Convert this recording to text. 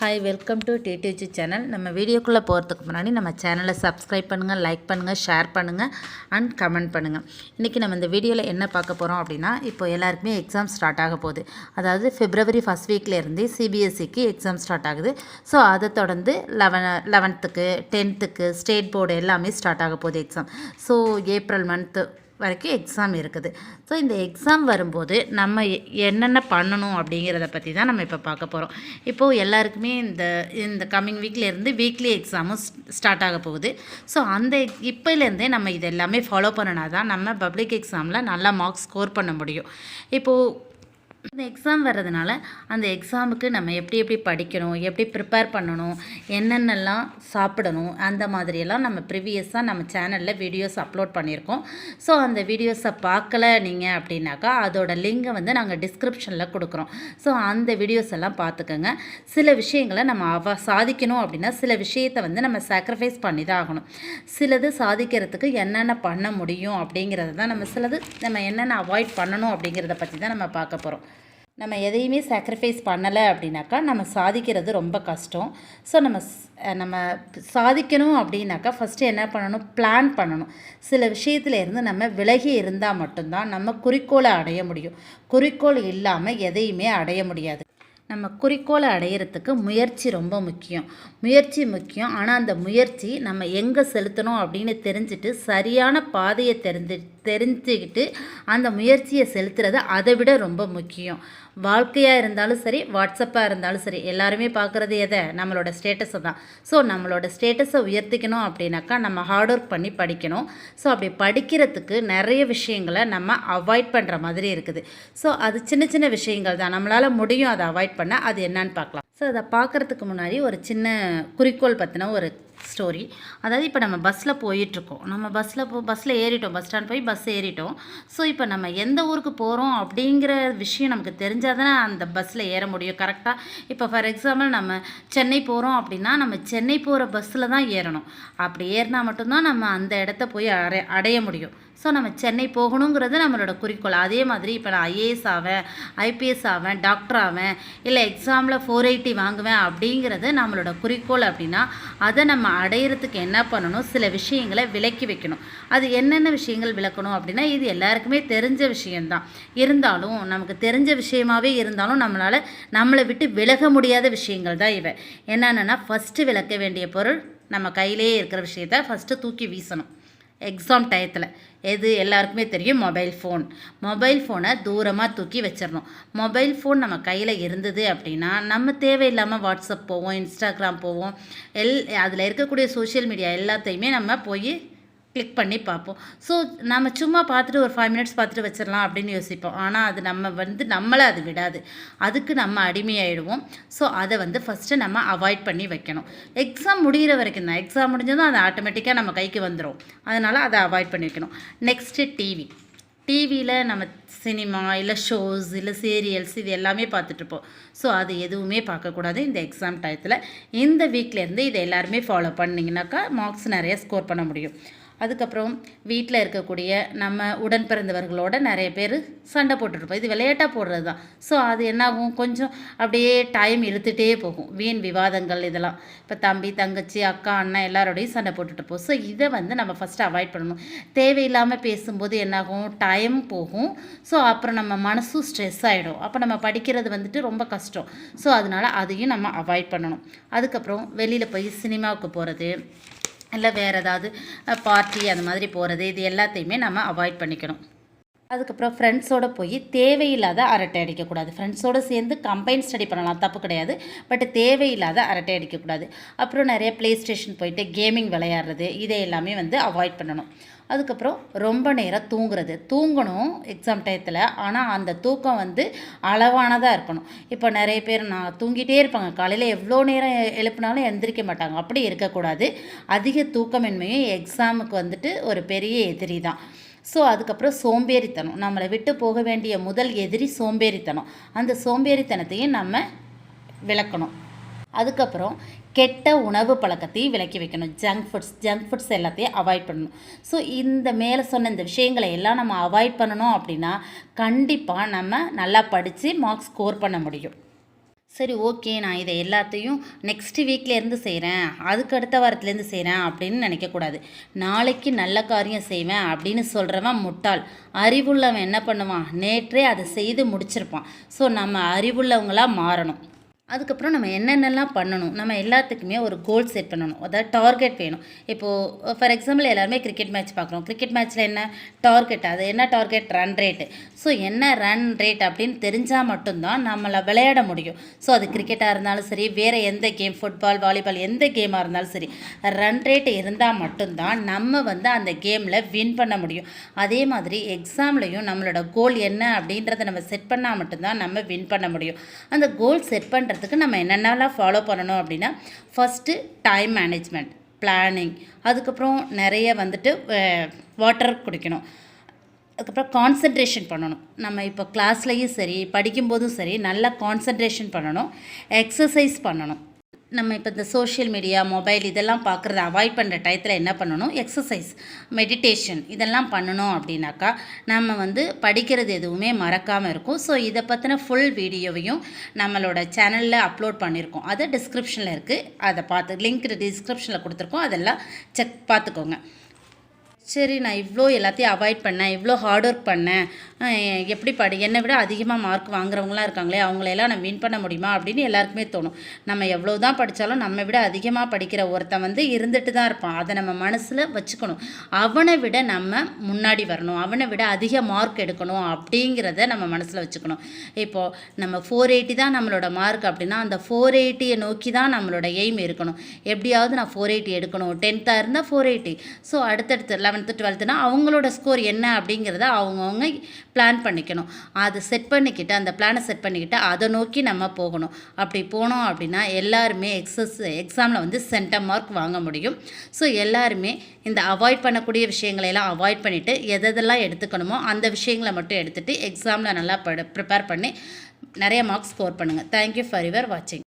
Hi welcome to DTG channel நம்ம வீடியோக்குள்ளே போகிறதுக்கு முன்னாடி நம்ம சேனலை சப்ஸ்கிரைப் பண்ணுங்கள் லைக் பண்ணுங்கள் ஷேர் பண்ணுங்கள் அண்ட் கமெண்ட் பண்ணுங்கள் இன்றைக்கி நம்ம இந்த வீடியோவில் என்ன பார்க்க போகிறோம் அப்படின்னா இப்போ எல்லாருக்குமே எக்ஸாம் ஸ்டார்ட் ஆக போகுது. அதாவது பிப்ரவரி ஃபஸ்ட் வீக்லேருந்து சிபிஎஸ்சிக்கு எக்ஸாம் ஸ்டார்ட் ஆகுது. ஸோ அதை தொடர்ந்து லெவன் லெவன்த்துக்கு டென்த்துக்கு ஸ்டேட் போர்டு எல்லாமே ஸ்டார்ட் ஆக போகுது எக்ஸாம் ஸோ ஏப்ரல் மந்த்து வரைக்கும் எக்ஸாம் இருக்குது. ஸோ இந்த எக்ஸாம் வரும்போது நம்ம எ- என்னென்ன பண்ணணும் அப்படிங்கிறத பற்றி தான் நம்ம இப்போ பார்க்க போகிறோம் இப்போது எல்லாருக்குமே இந்த இந்த கம்மிங் வீக்லேருந்து வீக்லி எக்ஸாமும் ஸ்டார்ட் ஆக போகுது. ஸோ அந்த இப்போலேருந்தே நம்ம இது எல்லாமே ஃபாலோ பண்ணினா தான் நம்ம பப்ளிக் எக்ஸாமில் நல்லா மார்க்ஸ் ஸ்கோர் பண்ண முடியும். இப்போது இந்த எக்ஸாம் வர்றதுனால அந்த எக்ஸாமுக்கு நம்ம எப்படி எப்படி படிக்கணும் எப்படி ப்ரிப்பேர் பண்ணணும் என்னென்னலாம் சாப்பிடணும் அந்த மாதிரியெல்லாம் நம்ம ப்ரிவியஸாக நம்ம சேனலில் வீடியோஸ் அப்லோட் பண்ணியிருக்கோம். ஸோ அந்த வீடியோஸை பார்க்கல நீங்கள் அப்படின்னாக்கா அதோட லிங்கை வந்து நாங்கள் டிஸ்கிரிப்ஷனில் கொடுக்குறோம். ஸோ அந்த வீடியோஸ் எல்லாம் பார்த்துக்கோங்க. சில விஷயங்களை நம்ம அவ சாதிக்கணும் அப்படின்னா சில விஷயத்தை வந்து நம்ம சாக்ரிஃபைஸ் பண்ணி தான் ஆகணும். சிலது சாதிக்கிறதுக்கு என்னென்ன பண்ண முடியும் அப்படிங்கிறது தான் நம்ம சிலது நம்ம என்னென்ன அவாய்ட் பண்ணணும் அப்படிங்கிறத பற்றி தான் நம்ம பார்க்க போகிறோம் நம்ம எதையுமே சாக்ரிஃபைஸ் பண்ணலை அப்படின்னாக்கா நம்ம சாதிக்கிறது ரொம்ப கஷ்டம். ஸோ நம்ம ஸ்- நம்ம சாதிக்கணும் அப்படின்னாக்கா ஃபஸ்ட்டு என்ன பண்ணணும்? பிளான் பண்ணணும். சில விஷயத்துல இருந்து நம்ம விலகி இருந்தால் மட்டும்தான் நம்ம குறிக்கோளை அடைய முடியும். குறிக்கோள் இல்லாமல் எதையுமே அடைய முடியாது. நம்ம குறிக்கோளை அடையிறதுக்கு முயற்சி ரொம்ப முக்கியம். முயற்சி முக்கியம். ஆனால் அந்த முயற்சி நம்ம எங்கே செலுத்தணும் அப்படின்னு தெரிஞ்சுட்டு சரியான பாதையை தெரிஞ்சு தெரிஞ்சுக்கிட்டு அந்த முயற்சியை செலுத்துறது அதை விட ரொம்ப முக்கியம். வாழ்க்கையாக இருந்தாலும் சரி வாட்ஸ்அப்பாக இருந்தாலும் சரி எல்லாருமே பார்க்குறது எதை? நம்மளோட ஸ்டேட்டஸை தான். ஸோ நம்மளோட ஸ்டேட்டஸை உயர்த்திக்கணும் அப்படின்னாக்கா நம்ம ஹார்ட் ஒர்க் பண்ணி படிக்கணும். ஸோ அப்படி படிக்கிறதுக்கு நிறைய விஷயங்களை நம்ம அவாய்ட் பண்ணுற மாதிரி இருக்குது. ஸோ அது சின்ன சின்ன விஷயங்கள் தான். நம்மளால் முடியும் அதை அவாய்ட் பண்ண. அது என்னன்னு பார்க்கலாம். ஸோ அதை பார்க்குறதுக்கு முன்னாடி ஒரு சின்ன குறிக்கோள் பற்றின ஒரு ஸ்டோரி அதாவது இப்போ நம்ம பஸ்ஸில் போயிட்டுருக்கோம். நம்ம பஸ்ஸில் போ பஸ்ஸில் ஏறிட்டோம். பஸ் ஸ்டாண்ட் போய் பஸ் ஏறிட்டோம். ஸோ இப்போ நம்ம எந்த ஊருக்கு போகிறோம் அப்படிங்கிற விஷயம் நமக்கு தெரிஞ்சால் தானே அந்த பஸ்ஸில் ஏற முடியும். கரெக்டாக இப்போ ஃபார் எக்ஸாம்பிள் நம்ம சென்னை போகிறோம் அப்படின்னா நம்ம சென்னை போகிற பஸ்ஸில் தான் ஏறணும். அப்படி ஏறினா மட்டும்தான் நம்ம அந்த இடத்த போய் அடைய அடைய முடியும். ஸோ நம்ம சென்னை போகணுங்கிறது நம்மளோட குறிக்கோள். அதே மாதிரி இப்போ நான் ஐஏஎஸ் ஆவேன் ஐபிஎஸ் ஆவேன் டாக்டர் ஆவேன் இல்லை எக்ஸாமில் ஃபோர் எயிட்டி வாங்குவேன் அப்படிங்கிறது நம்மளோட குறிக்கோள் அப்படின்னா அதை நம்ம அடையிறதுக்கு என்ன பண்ணணும்? சில விஷயங்களை விலக்கி வைக்கணும். அது என்னென்ன விஷயங்கள் விளக்கணும் அப்படின்னா இது எல்லாருக்குமே தெரிஞ்ச விஷயம்தான். இருந்தாலும் நமக்கு தெரிஞ்ச விஷயமாவே இருந்தாலும் நம்மளால் நம்மளை விட்டு விலக முடியாத விஷயங்கள் தான் இவை. என்னென்னா ஃபஸ்ட்டு விளக்க வேண்டிய பொருள் நம்ம கையிலே இருக்கிற விஷயத்த ஃபஸ்ட்டு தூக்கி வீசணும். எக்ஸாம் டயத்தில் எது எல்லாருக்குமே தெரியும் மொபைல் ஃபோன் மொபைல் ஃபோனை தூரமாக தூக்கி வச்சிடணும். மொபைல் ஃபோன் நம்ம கையில் இருந்தது அப்படின்னா நம்ம தேவையில்லாமல் வாட்ஸ்அப் போவோம் இன்ஸ்டாகிராம் போவோம் எல் அதில் இருக்கக்கூடிய சோஷியல் மீடியா எல்லாத்தையுமே நம்ம போய் கிளிக் பண்ணி பார்ப்போம். ஸோ நம்ம சும்மா பார்த்துட்டு ஒரு ஃபைவ் மினிட்ஸ் பார்த்துட்டு வச்சிடலாம் அப்படின்னு யோசிப்போம். ஆனால் அது நம்ம வந்து நம்மளை அது விடாது. அதுக்கு நம்ம அடிமையாயிடுவோம். ஸோ அதை வந்து ஃபஸ்ட்டு நம்ம அவாய்ட் பண்ணி வைக்கணும். எக்ஸாம் முடிகிற வரைக்கும் தான். எக்ஸாம் முடிஞ்சதும் அது ஆட்டோமேட்டிக்காக நம்ம கைக்கு வந்துடும் அதனால் அதை அவாய்ட் பண்ணி வைக்கணும். நெக்ஸ்ட்டு டிவி டிவியில் நம்ம சினிமா இல்லை ஷோஸ் இல்லை சீரியல்ஸ் இது எல்லாமே பார்த்துட்ருப்போம் ஸோ அது எதுவுமே பார்க்கக்கூடாது இந்த எக்ஸாம் டயத்தில் இந்த வீக்லேருந்து இதை எல்லாருமே ஃபாலோ பண்ணிங்கனாக்கா மார்க்ஸ் நிறைய ஸ்கோர் பண்ண முடியும். அதுக்கப்புறம் வீட்டில் இருக்கக்கூடிய நம்ம உடன் பிறந்தவர்களோட நிறைய பேர் சண்டை போட்டுருப்போம் இது விளையாட்டாக போடுறது தான் ஸோ அது என்னாகும்? கொஞ்சம் அப்படியே டைம் இழுத்துகிட்டே போகும். வீண் விவாதங்கள் இதெல்லாம். இப்போ தம்பி தங்கச்சி அக்கா அண்ணன் எல்லாரோடையும் சண்டை போட்டுட்ருப்போம் ஸோ இதை வந்து நம்ம ஃபஸ்ட்டு அவாய்ட் பண்ணணும். தேவையில்லாமல் பேசும்போது என்னாகும்? டைம் போகும். ஸோ அப்புறம் நம்ம மனசும் ஸ்ட்ரெஸ் ஆகிடும் அப்போ நம்ம படிக்கிறது வந்துட்டு ரொம்ப கஷ்டம். ஸோ அதனால் அதையும் நம்ம அவாய்ட் பண்ணணும். அதுக்கப்புறம் வெளியில் போய் சினிமாவுக்கு போகிறது இல்லை வேறு ஏதாவது பார்ட்டி அந்த மாதிரி போகிறது இது எல்லாத்தையுமே நம்ம அவாய்ட் பண்ணிக்கணும். அதுக்கப்புறம் ஃப்ரெண்ட்ஸோடு போய் தேவையில்லாத அரட்டை அடிக்கக்கூடாது. ஃப்ரெண்ட்ஸோடு சேர்ந்து கம்பைன் ஸ்டடி பண்ணலாம் தப்பு கிடையாது. பட் தேவையில்லாத அரட்டை அடிக்கக்கூடாது. அப்புறம் நிறைய ப்ளே ஸ்டேஷன் போயிட்டு கேமிங் விளையாடுறது இதை எல்லாமே வந்து அவாய்ட் பண்ணணும். அதுக்கப்புறம் ரொம்ப நேரம் தூங்குறது. தூங்கணும் எக்ஸாம் டயத்தில் ஆனால் அந்த தூக்கம் வந்து அளவானதாக இருக்கணும். இப்போ நிறைய பேர் நான் தூங்கிட்டே இருப்பாங்க. காலையில் எவ்வளோ நேரம் எழுப்பினாலும் எழுப்புனாலும் எந்திரிக்க மாட்டாங்க. அப்படி இருக்கக்கூடாது. அதிக தூக்கமின்மையும் எக்ஸாமுக்கு வந்துட்டு ஒரு பெரிய எதிரி தான். ஸோ அதுக்கப்புறம் சோம்பேறித்தனம். நம்மளை விட்டு போக வேண்டிய முதல் எதிரி சோம்பேறித்தனம். அந்த சோம்பேறித்தனத்தையும் நம்ம விளக்கணும். அதுக்கப்புறம் கெட்ட உணவு பழக்கத்தையும் விலக்கி வைக்கணும். ஜங்க் ஃபுட்ஸ் ஜங்க் ஃபுட்ஸ் எல்லாத்தையும் அவாய்ட் பண்ணணும். ஸோ இந்த மேலே சொன்ன இந்த விஷயங்களை எல்லாம் நம்ம அவாய்ட் பண்ணணும் அப்படின்னா கண்டிப்பாக நம்ம நல்லா படித்து மார்க்ஸ் ஸ்கோர் பண்ண முடியும். சரி ஓகே நான் இதை எல்லாத்தையும் நெக்ஸ்ட் வீக்லேருந்து செய்கிறேன் அதுக்கு அடுத்த வாரத்துலேருந்து செய்கிறேன் அப்படின்னு நினைக்கக்கூடாது நாளைக்கு நல்ல காரியம் செய்வேன் அப்படின்னு சொல்கிறவன் முட்டாள். அறிவுள்ளவன் என்ன பண்ணுவான்? நேற்றே அதை செய்து முடிச்சிருப்பான். ஸோ நம்ம அறிவுள்ளவங்களாக மாறணும். அதுக்கப்புறம் நம்ம என்னென்னலாம் பண்ணணும் நம்ம எல்லாத்துக்குமே ஒரு கோல் செட் பண்ணணும் அதாவது டார்கெட் வேணும். இப்போது ஃபார் எக்ஸாம்பிள் எல்லாருமே கிரிக்கெட் மேட்ச் பார்க்குறோம். கிரிக்கெட் மேட்ச்சில் என்ன டார்கெட் அது என்ன டார்கெட் ரன் ரேட்டு ஸோ என்ன ரன் ரேட் அப்படின்னு தெரிஞ்சால் மட்டும்தான் நம்மளை விளையாட முடியும். ஸோ அது கிரிக்கெட்டாக இருந்தாலும் சரி வேறு எந்த கேம் ஃபுட்பால் வாலிபால் எந்த கேமாக இருந்தாலும் சரி ரன் ரேட் இருந்தால் மட்டும்தான் நம்ம வந்து அந்த கேமில் வின் பண்ண முடியும். அதே மாதிரி எக்ஸாம்லேயும் நம்மளோட கோல் என்ன அப்படின்றத நம்ம செட் பண்ணால் மட்டும்தான் நம்ம வின் பண்ண முடியும். அந்த கோல் செட் பண்ணுறதுக்கு நம்ம என்னென்னலாம் ஃபாலோ பண்ணணும் அப்படின்னா ஃபஸ்ட்டு டைம் மேனேஜ்மெண்ட் பிளானிங் அதுக்கப்புறம் நிறைய வந்துட்டு வாட்டர் குடிக்கணும். அதுக்கப்புறம் கான்சன்ட்ரேஷன் பண்ணணும். நம்ம இப்போ கிளாஸ்லேயும் சரி படிக்கும்போதும் சரி நல்லா கான்சன்ட்ரேஷன் பண்ணணும். எக்ஸசைஸ் பண்ணணும். நம்ம இப்போ இந்த சோஷியல் மீடியா மொபைல் இதெல்லாம் பார்க்குறத அவாய்ட் பண்ணுற டயத்தில் என்ன பண்ணணும்? எக்ஸசைஸ் மெடிடேஷன் இதெல்லாம் பண்ணணும் அப்படின்னாக்கா நம்ம வந்து படிக்கிறது எதுவுமே மறக்காமல் இருக்கும். ஸோ இதை பற்றின ஃபுல் வீடியோவையும் நம்மளோட சேனலில் அப்லோட் பண்ணியிருக்கோம் அது டிஸ்கிரிப்ஷனில் இருக்குது அதை பார்த்து லிங்க் டிஸ்கிரிப்ஷனில் கொடுத்துருக்கோம். அதெல்லாம் செக் பார்த்துக்கோங்க சரி நான் இவ்வளோ எல்லாத்தையும் அவாய்ட் பண்ணேன் இவ்வளோ ஹார்ட் ஒர்க் பண்ணேன். எப்படி படி என்னை விட அதிகமாக மார்க் வாங்குறவங்களாம் இருக்காங்களே அவங்களையெல்லாம் நான் வின் பண்ண முடியுமா அப்படின்னு எல்லாருக்குமே தோணும். நம்ம எவ்வளோ தான் படித்தாலும் நம்ம விட அதிகமாக படிக்கிற ஒருத்தன் வந்து இருந்துட்டு தான் இருப்பான். அதை நம்ம மனசில் வச்சுக்கணும். அவனை விட நம்ம முன்னாடி வரணும். அவனை விட அதிக மார்க் எடுக்கணும் அப்படிங்கிறத நம்ம மனசில் வச்சுக்கணும். இப்போது நம்ம ஃபோர் எயிட்டி தான் நம்மளோட மார்க் அப்படின்னா அந்த ஃபோர் எயிட்டியை நோக்கி தான் நம்மளோட எய்ம் இருக்கணும். எப்படியாவது நான் ஃபோர் எயிட்டி எடுக்கணும். டென்த்தாக இருந்தால் ஃபோர் எயிட்டி ஸோ அடுத்தடுத்து லெவன்த்து டுவெல்த்துனா அவங்களோட ஸ்கோர் என்ன அப்படிங்கிறத அவங்கவுங்க பிளான் பண்ணிக்கணும். அதை செட் பண்ணிக்கிட்டு அந்த பிளானை செட் பண்ணிக்கிட்டு அதை நோக்கி நம்ம போகணும். அப்படி போனோம் அப்படின்னா எல்லாருமே எக்ஸஸ் எக்ஸாமில் வந்து சென்டம் மார்க் வாங்க முடியும். ஸோ எல்லாருமே இந்த அவாய்ட் பண்ணக்கூடிய விஷயங்களை எல்லாம் அவாய்ட் பண்ணிவிட்டு எதெல்லாம் எடுத்துக்கணுமோ அந்த விஷயங்களை மட்டும் எடுத்துகிட்டு எக்ஸாமில் நல்லா ப ப்ரிப்பேர் பண்ணி நிறைய மார்க்ஸ் ஸ்கோர் பண்ணுங்கள் தேங்க்யூ ஃபார் யுவர் வாட்சிங்